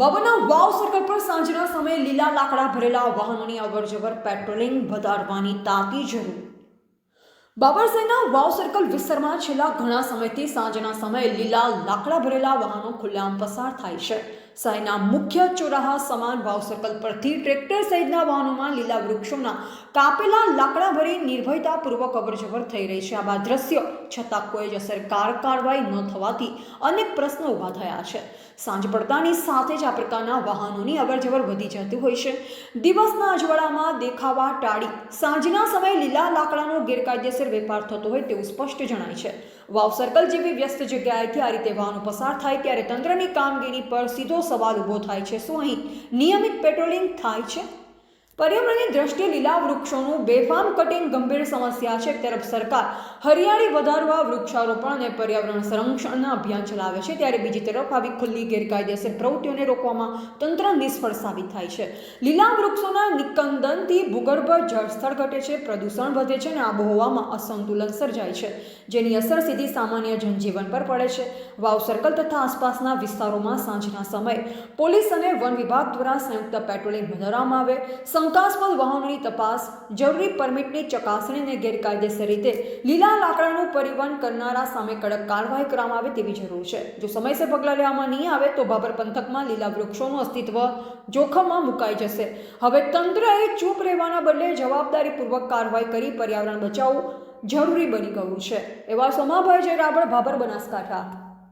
બાબરના વાવ circle પર સાંજના સમયે લીલા લાકડા ભરેલા વાહનોની અવરજવર પેટ્રોલિંગ વધારવાની તાતી જરૂર. બાબરસિંહના વાવ સર્કલ વિસ્તારમાં છેલ્લા ઘણા સમયથી સાંજના સમયે લીલા લાકડા ભરેલા વાહનો ખુલ્લામ પસાર થાય છે. શહેરના મુખ્ય ચોરાહા સમાન ભાવ સર્કલ પરથી ટ્રેક્ટર સહિતના વાહનોમાં લીલા વૃક્ષોના કાપેલા લાકડા ભરી નિર્ભયતાપૂર્વક અવરજવર થઈ રહી છે. આવા દ્રશ્યો છતાં કોઈ જ અસરકાર કાર્યવાહી ન થવાથી અનેક પ્રશ્નો ઊભા થયા છે. સાંજ પડતાની સાથે જ આ પ્રકારના વાહનોની અવરજવર વધી જતી હોય છે. દિવસના અજવાળામાં દેખાવા ટાળી સાંજના સમયે લીલા લાકડાનો ગેરકાયદેસર વેપાર થતો હોય તેવું સ્પષ્ટ જણાય છે. વાવ સર્કલ જેવી વ્યસ્ત જગ્યાએથી આ રીતે વાહનો પસાર થાય ત્યારે તંત્રની કામગીરી પર સીધો સવાલ ઊભો થાય છે. શું અહીં નિયમિત પેટ્રોલિંગ થાય છે? પર્યાવરણની દ્રષ્ટિએ લીલા વૃક્ષોનું બેફામ કટિંગ ગંભીર સમસ્યા છે એક તરફ સરકાર હરિયાળી વધારવા વૃક્ષારોપણ અને પર્યાવરણ સંરક્ષણના અભિયાન ચલાવે છે ત્યારે બીજી તરફ આવી ખુલ્લી ગેરકાયદેસર પ્રવૃત્તિઓને રોકવામાં તંત્ર નિષ્ફળ સાબિત થાય છે. લીલા વૃક્ષોના નિકંદનથી ભૂગર્ભ જળસ્તર ઘટે છે, પ્રદૂષણ વધે છે અને આબોહવામાં અસંતુલન સર્જાય છે, જેની અસર સીધી સામાન્ય જનજીવન પર પડે છે. વાવ સર્કલ તથા આસપાસના વિસ્તારોમાં સાંજના સમયે પોલીસ અને વન વિભાગ દ્વારા સંયુક્ત પેટ્રોલિંગ વધારવામાં આવે શંકાસ્પદ વાહનોની તપાસ, જરૂરી પરમિટની ચકાસણી અને ગેરકાયદેસર રીતે લીલા લાકડાનું પરિવહન કરનારા સામે કડક કાર્યવાહી કરવામાં આવે તેવી જરૂર છે. જો સમયસર પગલાં લેવામાં નહીં આવે તો બાબર પંથકમાં લીલા વૃક્ષોનું અસ્તિત્વ જોખમમાં મુકાઈ જશે. હવે તંત્રએ ચૂપ રહેવાના બદલે જવાબદારીપૂર્વક કાર્યવાહી કરી પર્યાવરણ બચાવવું જરૂરી બની ગયું છે. એવા સોમાભાઈ જયરાબળ ભાભર બનાસકાંઠા.